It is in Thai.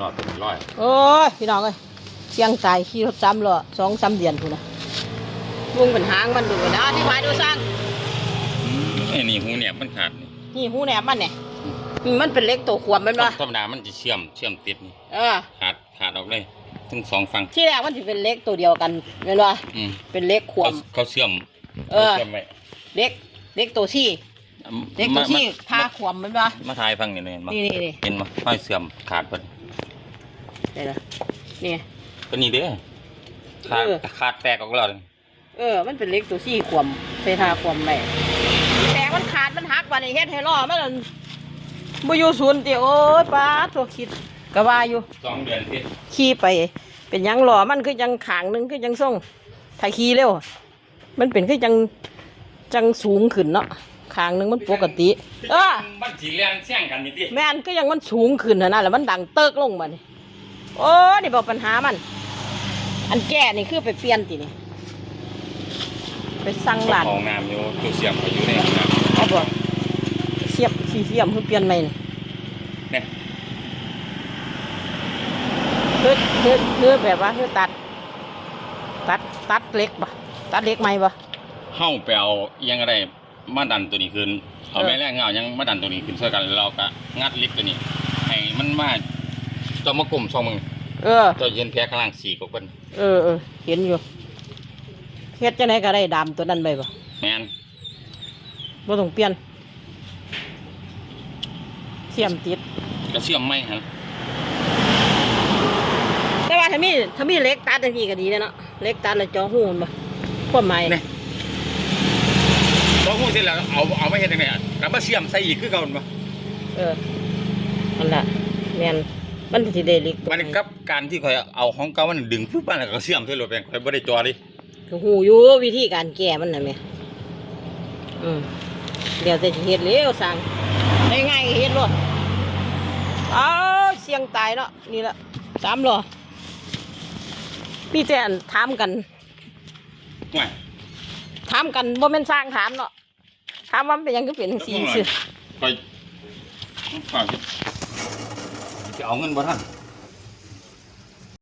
รอดเป็นร้อยโอ้ยพี่น้องเอ้ยเสียงตายขี่รถซ้ำล้อสองสามเดือนพูนนะวงเป็นหางมันดูนะอธิบายดูสร้างไอ้นี่หูเนี่ยมันขาดนี่นี่หูแหนบมันเนี่ยอืมมันเป็นเล็กตัวขวบแมันปะธรรมดามันจะเชื่อมเชื่อมติดนี่เออขาดขาดออกเลยทั้งสองฝั่งที่แรกมันจะเป็นเล็กตัวเดียวกันแม่นปะอืมเป็นเล็กขวเขาบเขาเชื่อม เออขาชื่อมไว้เล็กเล็กตัวที่เล็กตัวมาที่มาทาขวบแมันปะมาทายฟังนี่เลยเห็นปะนี่นี่นี่เห็นปะห้อยเสื่อมขาดเพิ่น ได้ละนี่ก็นี่เด้อขาดเออ ขาดแตกออกแล้วเออ มันเป็นเล็กตัวที่ขวมใส่ทาขวมไปแต่มันขาดมันหักวันนี้เฮ็ดให้ล้อมันนั่นบ่อยู่ศูนย์ติโอ้ยป้าดตัวคิดก็ว่าอยู่ สองเดือนที่ขี่ไป เป็นหยังหล่อมันคือยังขางหนึงคือยังส่งถ้าขี่เร็ว มันเป็นคือจังจังสูงขึ้นเนาะขางหนึงมันปกติ เออ มันสีเลียนแช่งกันนี่ติแม่นก็ยังมันสูงขึ้นนะนะแล้วมันดังเติกลงมานี่ โอ้นี่บอกปัญหามัน อันแก่นี่คือไปเปลี่ยนตินี่ ไปสั่งหลานห้องน้ำอยู่ตู้เสียมก็อยู่ในห้องน้ำเอาบอกเสียบสีเสียมคือเปลี่ยนใหม่นี่เนี่ยคือคือคือแบบว่าคือตัด ตัดตัดเล็กปะตัดเล็กไหมปะเฮาไปเอาอิหยังอะไรมาดันตัวนี้ขึ้นเอาเออแม่แรงเอาหยังมาดันตัวนี้ขึ้นช่วยกันแล้วเราก็งัดลิฟต์ตัวนี้ให้มันมา เจ้ามากลมช่องมึงเออ เจ้าเย็นแพ้ข้างล่างสี่กว่าคนเออเออเห็นอยู่เฮ็ดจังไดก็ได้ดามตัวนั้นไปปะแมนบ่ต้องเปลี่ยนเสียมติดก็เชื่อมไม่ฮะแต่ว่าถ้ามีถ้ามีเหล็กตัดจังซี่ก็ดีเลยเนาะเหล็กตัดแล้วเจอหูมันบ่ความหมายเนี่ยพอพูดเสร็จแล้วเอาเอาไม่เห็นยังไงอะกลับมาเชื่อมใส่อีกคือเก่าบ่เออนั่นล่ะแม่น มันสิได้เหล็กตัวมันไหกับการที่คอยเอาของเก่ามันดึงปุ๊บมันแล้วก็เชื่อมใส่รถไปคอยบ่ได้จอดิก็หูอยู่วิธีการแก้มันน่ะแม่อืมเดี๋ยวแต่สิเฮ็ดเร็วสั่งได้ง่ายก็เฮ็ดโลดเอาเสียงตายเนาะนี่ละสามล้อพี่แต่อันถามกันห่วยถามกันบ่แม่นสร้างถามเนาะถามว่ามันเป็นหยังคือเป็นจังซี่ซื่อคอยฝากสิ จะเอาเงินบ่ท่าน